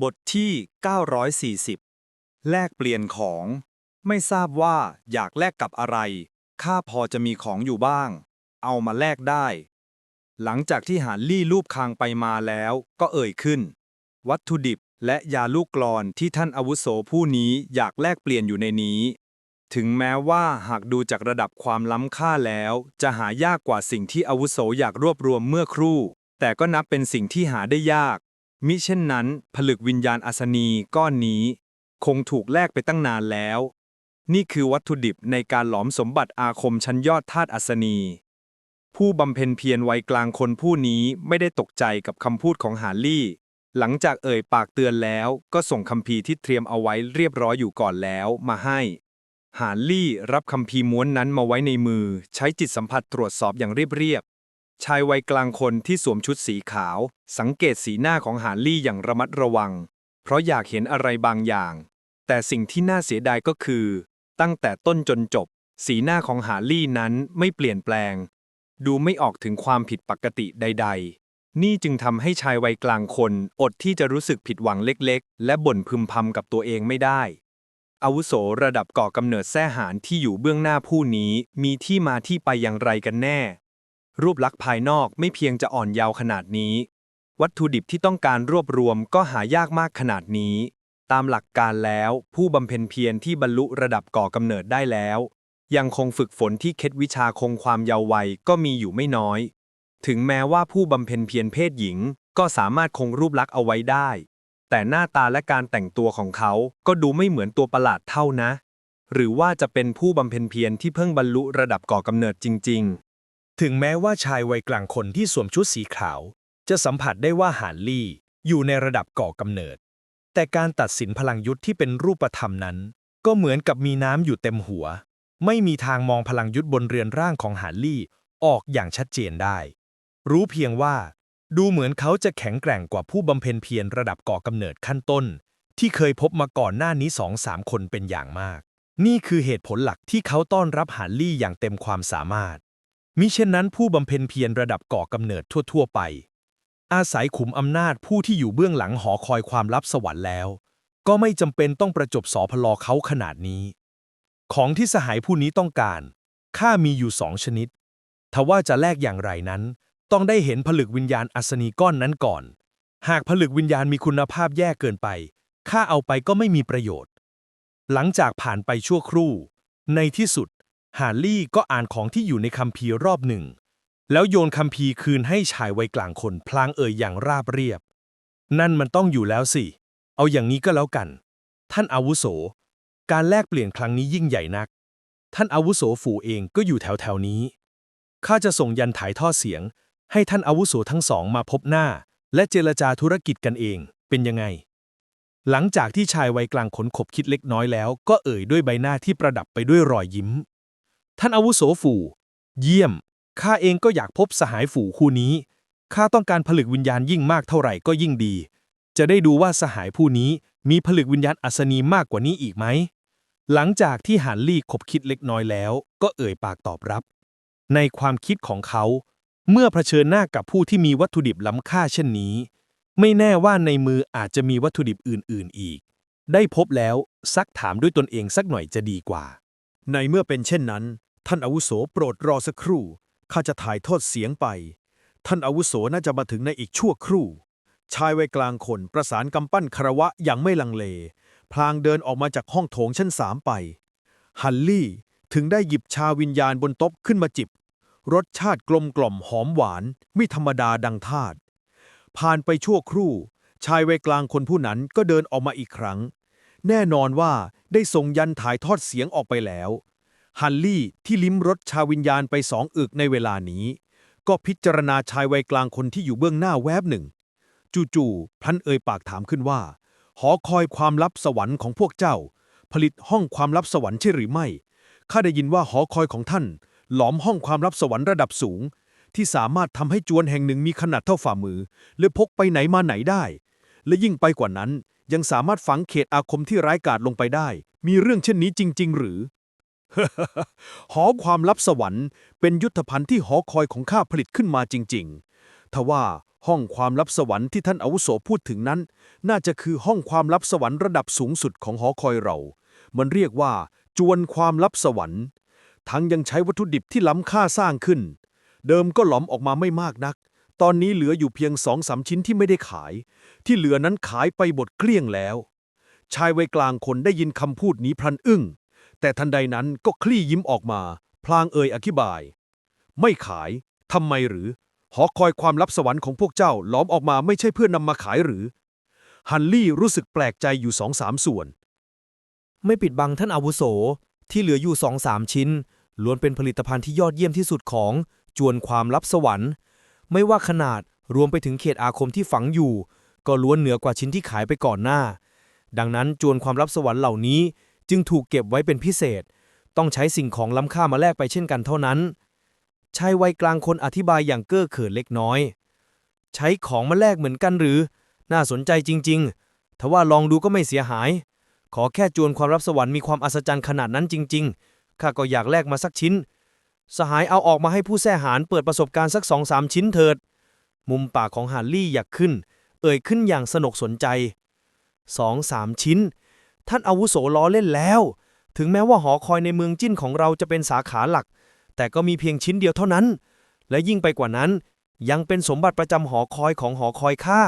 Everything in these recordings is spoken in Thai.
บทที่ 940 แลกเปลี่ยนของ ไม่ทราบว่าอยากแลกกับอะไร ข้าพอจะมีของอยู่บ้าง เอามาแลกได้ หลังจากที่หานลี่ลูบคางไปมาแล้วก็เอ่ยขึ้น วัตถุดิบและยาลูกกลอนที่ท่านอาวุโสผู้นี้อยากแลกเปลี่ยนอยู่ในนี้ ถึงแม้ว่าหากดูจากระดับความล้ำค่าแล้ว จะหายากกว่าสิ่งที่อาวุโสอยากรวบรวมเมื่อครู่ แต่ก็นับเป็นสิ่งที่หาได้ยาก มิเช่นนั้น ผลึกวิญญาณอัศนีก้อนนี้ คงถูกแลกไปตั้งนานแล้ว นี่คือวัตถุดิบในการหลอมสมบัติอาคมชั้นยอดธาตุอัศนี ผู้บำเพ็ญเพียรวัยกลางคนผู้นี้ไม่ได้ตกใจกับคำพูดของหาลี่ หลังจากเอ่ยปากเตือนแล้วก็ส่งคัมภีร์ที่เตรียมเอาไว้เรียบร้อยอยู่ก่อนแล้วมาให้หานลี่รับคัมภีม้วนนั้นมาไว้ในมือ ใช้จิตสัมผัสตรวจสอบอย่างเรียบๆ ชายวัยกลางคนที่สวมชุดสีขาว สังเกตสีหน้าของหานลี่อย่างระมัดระวัง เพราะอยากเห็นอะไรบางอย่าง แต่สิ่งที่น่าเสียดายก็คือ ตั้งแต่ต้นจนจบ สีหน้าของหาลี่นั้นไม่เปลี่ยนแปลง ดูไม่ออกถึงความผิดปกติใด ๆ นี่จึงทำให้ชายวัยกลางคนอดที่จะรู้สึกผิดหวังเล็กๆ และบ่นพึมพำกับตัวเองไม่ได้อาวุโสระดับก่อกำเนิดแท้หารที่อยู่เบื้องหน้าผู้นี้มีที่มาที่ไปอย่างไรกันแน่ รูปลักษณ์ภายนอกไม่เพียงจะอ่อนเยาว์ขนาดนี้ วัตถุดิบที่ต้องการรวบรวมก็หายากมากขนาดนี้ ตามหลักการแล้ว ผู้บำเพ็ญเพียรที่บรรลุระดับก่อกำเนิดได้แล้ว ยังคงฝึกฝนที่เคล็ดวิชาคงความเยาว์วัยก็มีอยู่ไม่น้อย ถึงแม้ว่าผู้บำเพ็ญเพียรเพศหญิง ก็สามารถคงรูปลักษณ์เอาไว้ได้ แต่หน้าตาและการแต่งตัวของเขาก็ดูไม่เหมือนตัวประหลาดเท่านะ หรือว่าจะเป็นผู้บำเพ็ญเพียรที่เพิ่งบรรลุระดับก่อกำเนิดจริง ๆ ถึงแม้ว่าชายวัยกลางคนที่สวมชุดสีขาว จะสัมผัสได้ว่าหานลี่อยู่ในระดับก่อกำเนิด แต่การตัดสินพลังยุทธ์ที่เป็นรูปธรรมนั้น ก็เหมือนกับมีน้ำอยู่เต็มหัว ไม่มีทางมองพลังยุทธ์บนเรือนร่างของหานลี่ออกอย่างชัดเจนได้ รู้เพียงว่า ดูเหมือนเขาจะแข็งแกร่งกว่าผู้บำเพ็ญเพียรระดับก่อกำเนิดขั้นต้น ที่เคยพบมาก่อนหน้านี้สองสามคนเป็นอย่างมาก นี่คือเหตุผลหลักที่เขาต้อนรับหานลี่อย่างเต็มความสามารถ มิเช่นนั้นผู้บำเพ็ญเพียรระดับก่อกำเนิดทั่ว ๆ ไป อาศัยขุมอำนาจผู้ที่อยู่เบื้องหลังหอคอยความลับสวรรค์แล้ว ก็ไม่จำเป็นต้องประจบสอพลอเขาขนาดนี้ ของที่สหายผู้นี้ต้องการข้ามีอยู่สองชนิด ทว่าจะแลกอย่างไรนั้น ต้องได้เห็นผลึกวิญญาณอัศนีก้อนนั้นก่อน หากผลึกวิญญาณมีคุณภาพแย่เกินไปข้าเอาไปก็ไม่มีประโยชน์ หลังจากผ่านไปชั่วครู่ ในที่สุด ฮาร์ลี่ก็อ่านของที่อยู่ในคัมภีร์รอบหนึ่ง แล้วโยนคัมภีร์คืนให้ชายวัยกลางคนพลางเอ่ยอย่างราบเรียบ นั่นมันต้องอยู่แล้วสิ เอาอย่างนี้ก็แล้วกัน ท่านอาวุโส การแลกเปลี่ยนครั้งนี้ยิ่งใหญ่นัก ท่านอาวุโสฝูเองก็อยู่แถวแถวนี้ ข้าจะส่งยันถ่ายทอดเสียง ให้ท่านอาวุโสทั้งสองมาพบหน้า และเจรจาธุรกิจกันเอง เป็นยังไงหลังจากที่ชายวัยกลางขนขบคิดเล็กน้อยแล้วก็เอ่ยด้วยใบหน้าที่ประดับไปด้วยรอยยิ้ม ท่านอาวุโสฝูเยี่ยม ข้าเองก็อยากพบสหายฝูคู่นี้ ข้าต้องการผลึกวิญญาณยิ่งมากเท่าไหร่ก็ยิ่งดี จะได้ดูว่าสหายผู้นี้มีผลึกวิญญาณอัศนีมากกว่านี้อีกไหม หลังจากที่หานลี่ขบคิดเล็กน้อยแล้ว ก็เอ่ยปากตอบรับ ในความคิดของเขา เมื่อเผชิญหน้ากับผู้ที่มีวัตถุดิบล้ำค่าเช่นนี้ ไม่แน่ว่าในมืออาจจะมีวัตถุดิบอื่น ๆ อีก ได้พบแล้วซักถามด้วยตนเองสักหน่อยจะดีกว่า ในเมื่อเป็นเช่นนั้น ท่านอาวุโสโปรดรอสักครู่ข้าจะถ่ายทอดเสียงไป ท่านอาวุโสน่าจะมาถึงในอีกชั่วครู่ ชายวัยกลางคนประสานกำปั้นคารวะอย่างไม่ลังเล พลางเดินออกมาจากห้องโถงชั้นสามไป ฮันลี่ถึงได้หยิบชาวิญญาณบนโต๊ะขึ้นมาจิบ รสชาติกลมกล่อมหอมหวานไม่ธรรมดาดังทาตผ่านไปชั่วครู่ ชายวัยกลางคนผู้นั้นก็เดินออกมาอีกครั้ง แน่นอนว่า ได้ส่งยันถ่ายทอดเสียงออกไปแล้ว ฮันลี่ที่ลิ้มรสชาวิญญาณไปสองอึกในเวลานี้ ก็พิจารณาชายวัยกลางคนที่อยู่เบื้องหน้าแวบหนึ่ง จู่ๆพลันเอ่ยปากถามขึ้นว่า หอคอยความลับสวรรค์ของพวกเจ้า ผลิตห้องความลับสวรรค์ใช่หรือไม่ข้าได้ยินว่าหอคอยของท่าน หลอมห้องความลับสวรรค์ระดับสูง ที่สามารถทำให้จวนแห่งหนึ่งมีขนาดเท่าฝ่ามือและพกไปไหนมาไหนได้ และยิ่งไปกว่านั้น ยังสามารถฝังเขตอาคมที่ร้ายกาจลงไปได้ มีเรื่องเช่นนี้จริง ๆ หรือ หอความลับสวรรค์เป็นยุทธภัณฑ์ที่หอคอยของข้าผลิตขึ้นมาจริง ๆ ทว่าห้องความลับสวรรค์ที่ท่านอาวุโสพูดถึงนั้น น่าจะคือห้องความลับสวรรค์ระดับสูงสุดของหอคอยเรา มันเรียกว่า จวนความลับสวรรค์ ทั้งยังใช้วัตถุดิบที่ล้ำค่าสร้างขึ้น เดิมก็หลอมออกมาไม่มากนัก ตอนนี้เหลืออยู่เพียงสองสามชิ้นที่ไม่ได้ขาย ที่เหลือนั้นขายไปหมดเกลี้ยงแล้ว ชายวัยกลางคนได้ยินคำพูดนี้พลันอึ้ง แต่ทันใดนั้นก็คลี่ยิ้มออกมา พลางเอ่ยอธิบาย ไม่ขายทำไมหรือ หอคอยความลับสวรรค์ของพวกเจ้าล้อมออกมาไม่ใช่เพื่อนำมาขายหรือ ฮันลี่รู้สึกแปลกใจอยู่สองสามส่วน ไม่ปิดบังท่านอาวุโสที่เหลืออยู่สองสามชิ้นล้วนเป็นผลิตภัณฑ์ที่ยอดเยี่ยมที่สุดของจวนความลับสวรรค์ ไม่ว่าขนาดรวมไปถึงเขตอาคมที่ฝังอยู่ ก็ล้วนเหนือกว่าชิ้นที่ขายไปก่อนหน้า ดังนั้นจวนความลับสวรรค์เหล่านี้ จึงถูกเก็บไว้เป็นพิเศษ ต้องใช้สิ่งของล้ำค่ามาแลกไปเช่นกันเท่านั้นชายวัยกลางคนอธิบายอย่างเก้อเขินเล็กน้อย ใช้ของมาแลกเหมือนกันหรือ น่าสนใจจริงๆทว่าลองดูก็ไม่เสียหาย ขอแค่จวนความรับสวรรค์มีความอัศจรรย์ขนาดนั้นจริง ๆ ข้าก็อยากแลกมาสักชิ้น สหายเอาออกมาให้ผู้แส่หารเปิดประสบการณ์สักสองสามชิ้นเถิด มุมปากของฮาร์ลี่อยากขึ้น เอ่ยขึ้นอย่างสนุกสนใจสองสามชิ้น ท่านอาวุโสล้อเล่นแล้ว ถึงแม้ว่าหอคอยในเมืองจิ้นของเราจะเป็นสาขาหลัก แต่ก็มีเพียงชิ้นเดียวเท่านั้น และยิ่งไปกว่านั้น ยังเป็นสมบัติประจำหอคอยของหอคอยข้า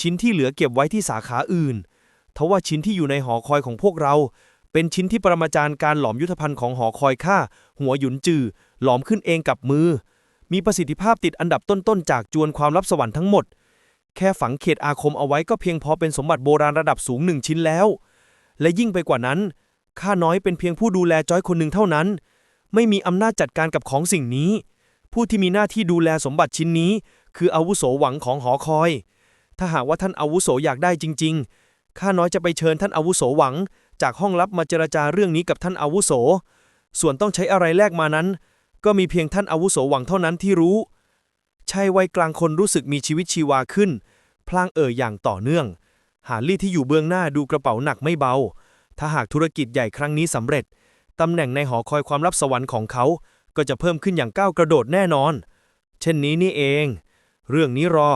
ชิ้นที่เหลือเก็บไว้ที่สาขาอื่น ทว่าชิ้นที่อยู่ในหอคอยของพวกเรา เป็นชิ้นที่ปรมาจารย์การหลอมยุทธภัณฑ์ของหอคอยข้าหัวหยุนจือ หลอมขึ้นเองกับมือ มีประสิทธิภาพติดอันดับต้นๆ จากจวนความลับสวรรค์ทั้งหมด แค่ฝังเขตอาคมเอาไว้ก็เพียงพอเป็นสมบัติโบราณระดับสูงหนึ่งชิ้นแล้ว และยิ่งไปกว่านั้นข้าน้อยเป็นเพียงผู้ดูแลจอยคนหนึ่งเท่านั้น ไม่มีอำนาจจัดการกับของสิ่งนี้ ผู้ที่มีหน้าที่ดูแลสมบัติชิ้นนี้ คืออาวุโสหวังของหอคอย ถ้าหากว่าท่านอาวุโสอยากได้จริง ๆข้าน้อยจะไปเชิญท่านอาวุโสหวัง จากห้องลับมาเจรจาเรื่องนี้กับท่านอาวุโส ส่วนต้องใช้อะไรแลกมานั้น ก็มีเพียงท่านอาวุโสหวังเท่านั้นที่รู้ชายวัยกลางคนรู้สึกมีชีวิตชีวาขึ้น พลางเอ่ยอย่างต่อเนื่อง หาลี่ที่อยู่เบื้องหน้าดูกระเป๋าหนักไม่เบา ถ้าหากธุรกิจใหญ่ครั้งนี้สำเร็จ ตำแหน่งในหอคอยความลับสวรรค์ของเขา ก็จะเพิ่มขึ้นอย่างก้าวกระโดดแน่นอน เช่นนี้นี่เอง เรื่องนี้รอ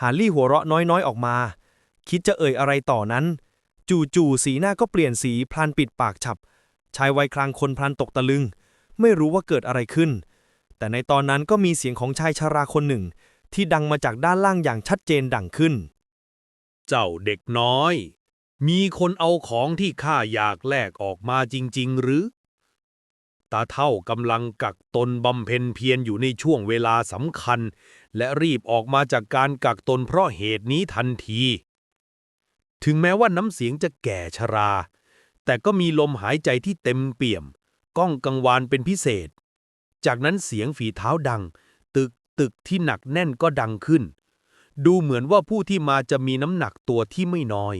หาลี่หัวเราะน้อยๆออกมา คิดจะเอ่ยอะไรต่อนั้น จู่ๆสีหน้าก็เปลี่ยนสีพลันปิดปากฉับ ชายวัยกลางคนพลันตกตะลึง ไม่รู้ว่าเกิดอะไรขึ้น แต่ในตอนนั้นก็มีเสียงของชายชาราคนหนึ่ง ที่ดังมาจากด้านล่างอย่างชัดเจนดังขึ้น เจ้าเด็กน้อย มีคนเอาของที่ข้าอยากแลกออกมาจริง ๆ หรือ ตาเท่ากำลังกักตนบำเพ็ญเพียรอยู่ในช่วงเวลาสำคัญ และรีบออกมาจากการกักตนเพราะเหตุนี้ทันที ถึงแม้ว่าน้ำเสียงจะแก่ชรา แต่ก็มีลมหายใจที่เต็มเปี่ยม ก้องกังวานเป็นพิเศษ จากนั้นเสียงฝีเท้าดัง ตึกตึกที่หนักแน่นก็ดังขึ้น ดูเหมือนว่าผู้ที่มาจะมีน้ำหนักตัวที่ไม่น้อย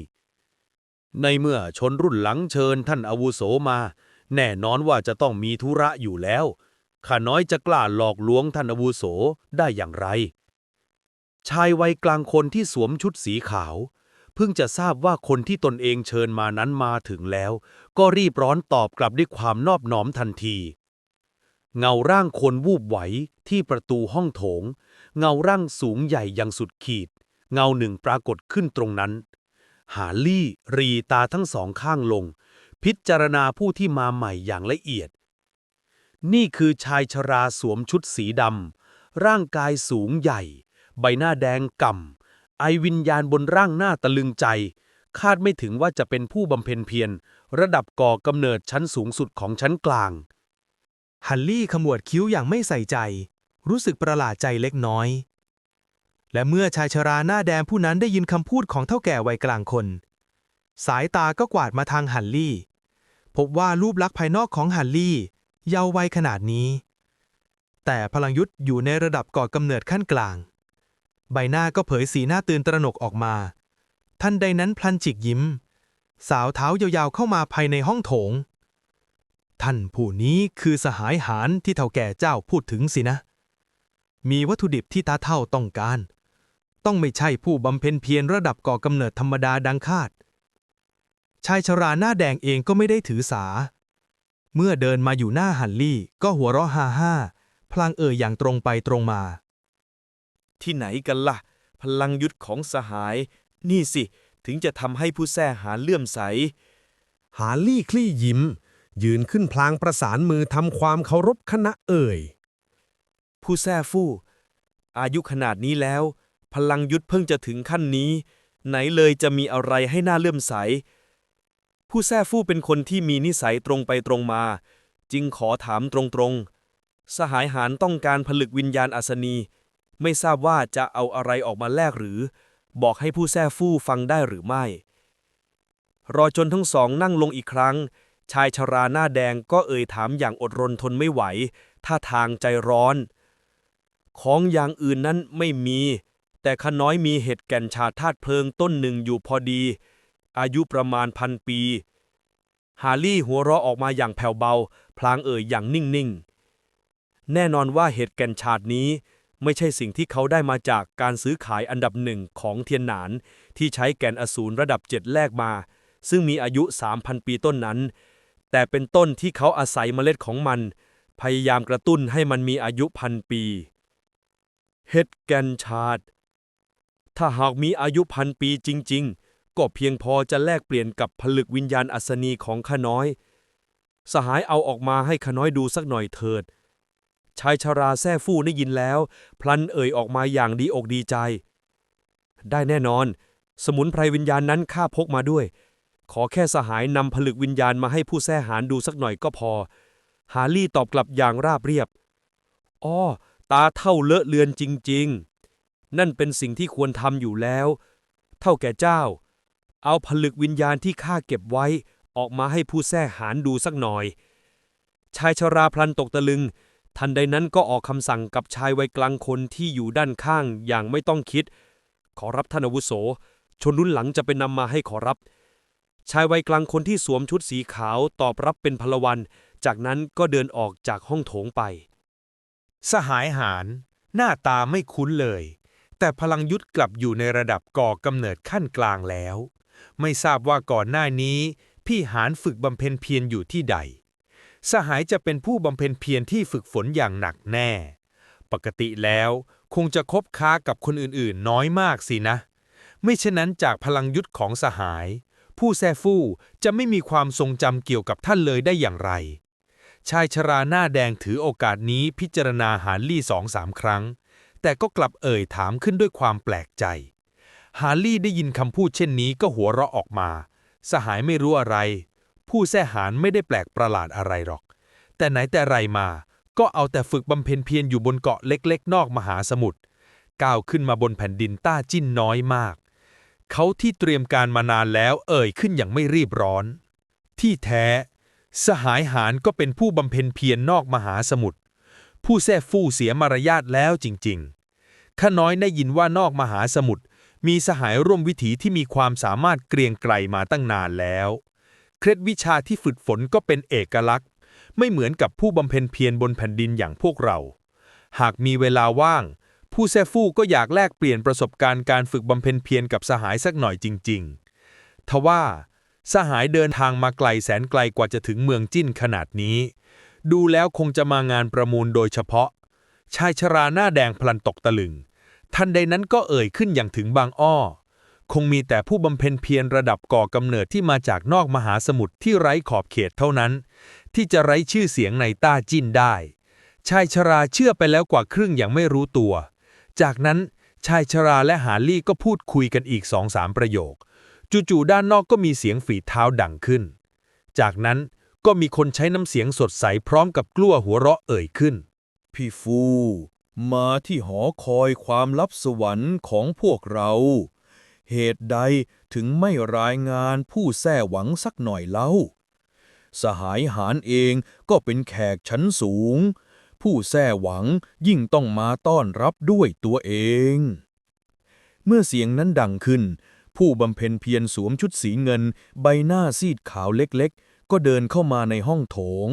ในเมื่อชนรุ่นหลังเชิญท่านอาวุโสมา แน่นอนว่าจะต้องมีธุระอยู่แล้ว ข้าน้อยจะกล้าหลอกลวงท่านอาวุโสได้อย่างไร ชายวัยกลางคนที่สวมชุดสีขาว เพิ่งจะทราบว่าคนที่ตนเองเชิญมานั้นมาถึงแล้ว ก็รีบร้อนตอบกลับด้วยความนอบน้อมทันที เงาร่างคนวูบไหวที่ประตูห้องโถง เงาร่างสูงใหญ่อย่างสุดขีด เงาหนึ่งปรากฏขึ้นตรงนั้น หาลี่รีตาทั้งสองข้างลง พิจารณาผู้ที่มาใหม่อย่างละเอียด นี่คือชายชราสวมชุดสีดำร่างกายสูงใหญ่ ใบหน้าแดงก่ำ ไอวิญญาณบนร่างหน้าตะลึงใจ คาดไม่ถึงว่าจะเป็นผู้บำเพ็ญเพียรระดับก่อกำเนิดชั้นสูงสุดของชั้นกลาง ฮันลี่ขมวดคิ้วอย่างไม่ใส่ใจ รู้สึกประหลาดใจเล็กน้อย และเมื่อชายชราหน้าแดงผู้นั้นได้ยินคำพูดของเท่าแก่วัยกลางคน สายตาก็กวาดมาทางฮันลี่ พบว่ารูปลักษณ์ภายนอกของฮันลี่ เยาว์วัยขนาดนี้ แต่พลังยุทธ์อยู่ในระดับก่อกำเนิดขั้นกลาง ใบหน้าก็เผยสีหน้าตื่นตระหนกออกมา ท่านใดนั้นพลันจิกยิ้ม สาวเท้ายาวๆเข้ามาภายในห้องโถง ท่านผู้นี้คือสหายหารที่เท่าแก่เจ้าพูดถึงสินะ มีวัตถุดิบที่ตาเท่าต้องการ ต้องไม่ใช่ผู้บำเพ็ญเพียรระดับก่อกำเนิดธรรมดาดังคาด ชายชราหน้าแดงเองก็ไม่ได้ถือสา เมื่อเดินมาอยู่หน้าฮันลี่ก็หัวเราะฮ่าฮ่าพลางเอ่ยอย่างตรงไปตรงมา ที่ไหนกันล่ะ พลังยุทธของสหาย นี่สิ ถึงจะทำให้ผู้แท้หาเลื่อมใส หาลี่คลี่ยิ้ม ยืนขึ้นพลางประสานมือทำความเคารพคณะเอ่ย ผู้แท้ฟู่ อายุขนาดนี้แล้ว พลังยุทธเพิ่งจะถึงขั้นนี้ ไหนเลยจะมีอะไรให้น่าเลื่อมใส ผู้แท้ฟู่เป็นคนที่มีนิสัยตรงไปตรงมา จึงขอถามตรงๆสหายหารต้องการผลึกวิญญาณอัศนี ไม่ทราบว่าจะเอาอะไรออกมาแลกหรือ บอกให้ผู้แท้ฟู่ฟังได้หรือไม่ รอจนทั้งสองนั่งลงอีกครั้ง ชายชราหน้าแดงก็เอ่ยถามอย่างอดรนทนไม่ไหว ท่าทางใจร้อน ของอย่างอื่นนั้นไม่มี แต่ขน้อยมีเห็ดแก่นชาธาตุเพลิงต้นหนึ่งอยู่พอดี อายุประมาณพันปี ฮาลี่หัวเราะออกมาอย่างแผ่วเบา พลางเอ่ยอย่างนิ่งๆ แน่นอนว่าเห็ดแก่นชาตินี้ ไม่ใช่สิ่งที่เขาได้มาจากการซื้อขายอันดับหนึ่งของเทียนหนาน ที่ใช้แก่นอสูรระดับเจ็ดแลกมา ซึ่งมีอายุ 3,000 ปีต้นนั้น แต่เป็นต้นที่เขาอาศัยเมล็ดของมัน พยายามกระตุ้นให้มันมีอายุพันปีเห็ดแกนชาดถ้าหากมีอายุพันปีจริง ๆ ก็เพียงพอจะแลกเปลี่ยนกับผลึกวิญญาณอัศนีของข้าน้อย สหายเอาออกมาให้ข้าน้อยดูสักหน่อยเถิด ชายชาราแซ่ฟู่ได้ยินแล้ว พลันเอ่ยออกมาอย่างดีอกดีใจ ได้แน่นอน สมุนไพรวิญญาณนั้นข้าพกมาด้วย ขอแค่สหายนำผลึกวิญญาณมาให้ผู้แท้หารดูสักหน่อยก็พอ ฮาลี่ตอบกลับอย่างราบเรียบอ้อตาเท่าเลอะเลือนจริง ๆ นั่นเป็นสิ่งที่ควรทำอยู่แล้ว เท่าแก่เจ้า เอาผลึกวิญญาณที่ข้าเก็บไว้ ออกมาให้ผู้แท้หารดูสักหน่อย ชายชราพลันตกตะลึง ทันใดนั้นก็ออกคำสั่งกับชายวัยกลางคนที่อยู่ด้านข้างอย่างไม่ต้องคิด ขอรับท่านอาวุโส ชนรุ่นหลังจะไปนำมาให้ขอรับ ชายวัยกลางคนที่สวมชุดสีขาวตอบรับเป็นพลวัน จากนั้นก็เดินออกจากห้องโถงไป สหายหาร หน้าตาไม่คุ้นเลย แต่พลังยุทธกลับอยู่ในระดับก่อกำเนิดขั้นกลางแล้ว ไม่ทราบว่าก่อนหน้านี้ พี่หารฝึกบำเพ็ญเพียรอยู่ที่ใด สหายจะเป็นผู้บำเพ็ญเพียรที่ฝึกฝนอย่างหนักแน่ ปกติแล้วคงจะคบค้ากับคนอื่นๆ น้อยมากสินะ ไม่เช่นนั้นจากพลังยุทธของสหาย ผู้แซฟู่จะไม่มีความทรงจำเกี่ยวกับท่านเลยได้อย่างไร ชายชราหน้าแดงถือโอกาสนี้พิจารณาหาลี่สองสามครั้ง แต่ก็กลับเอ่ยถามขึ้นด้วยความแปลกใจ ฮาลี่ได้ยินคำพูดเช่นนี้ก็หัวเราะออกมา สหายไม่รู้อะไร ผู้แท้หารไม่ได้แปลกประหลาดอะไรหรอก แต่ไหนแต่ไรมา ก็เอาแต่ฝึกบำเพ็ญเพียรอยู่บนเกาะเล็กๆ นอกมหาสมุทรก้าวขึ้นมาบนแผ่นดินต้าจิ้นน้อยมาก เขาที่เตรียมการมานานแล้วเอ่ยขึ้นอย่างไม่รีบร้อน ที่แท้ สหายหารก็เป็นผู้บำเพ็ญเพียรนอกมหาสมุทรผู้แท้ฟู่เสียมารยาทแล้วจริงๆข้าน้อยได้ยินว่านอกมหาสมุทรมีสหายร่วมวิถีที่มีความสามารถเกรียงไกรมาตั้งนานแล้ว เคล็ดวิชาที่ฝึกฝนก็เป็นเอกลักษณ์ ไม่เหมือนกับผู้บำเพ็ญเพียรบนแผ่นดินอย่างพวกเรา หากมีเวลาว่าง ผู้แท้ฟู่ก็อยากแลกเปลี่ยนประสบการณ์การฝึกบำเพ็ญเพียรกับสหายสักหน่อยจริง ๆ ทว่าสหายเดินทางมาไกลแสนไกลกว่าจะถึงเมืองจิ้นขนาดนี้ ดูแล้วคงจะมางานประมูลโดยเฉพาะ ชายชราหน้าแดงพลันตกตะลึง ทันใดนั้นก็เอ่ยขึ้นอย่างถึงบางอ้อ คงมีแต่ผู้บำเพ็ญเพียรระดับก่อกำเนิดที่มาจากนอกมหาสมุทรที่ไร้ขอบเขตเท่านั้น ที่จะไร้ชื่อเสียงในต้าจิ้นได้ ชายชราเชื่อไปแล้วกว่าครึ่งอย่างไม่รู้ตัว จากนั้นชายชราและหาลี่ก็พูดคุยกันอีกสองสามประโยค จู่ๆด้านนอกก็มีเสียงฝีเท้าดังขึ้น จากนั้นก็มีคนใช้น้ำเสียงสดใสพร้อมกับกลั้วหัวเราะเอ่ยขึ้น พี่ฟู มาที่หอคอยความลับสวรรค์ของพวกเรา เหตุใดถึงไม่รายงานผู้แท้หวังสักหน่อยเล่า สหายหารเองก็เป็นแขกชั้นสูง ผู้แท้หวังยิ่งต้องมาต้อนรับด้วยตัวเอง เมื่อเสียงนั้นดังขึ้น ผู้บำเพ็ญเพียรสวมชุดสีเงิน ใบหน้าซีดขาวเล็กๆ ก็เดินเข้ามาในห้องโถง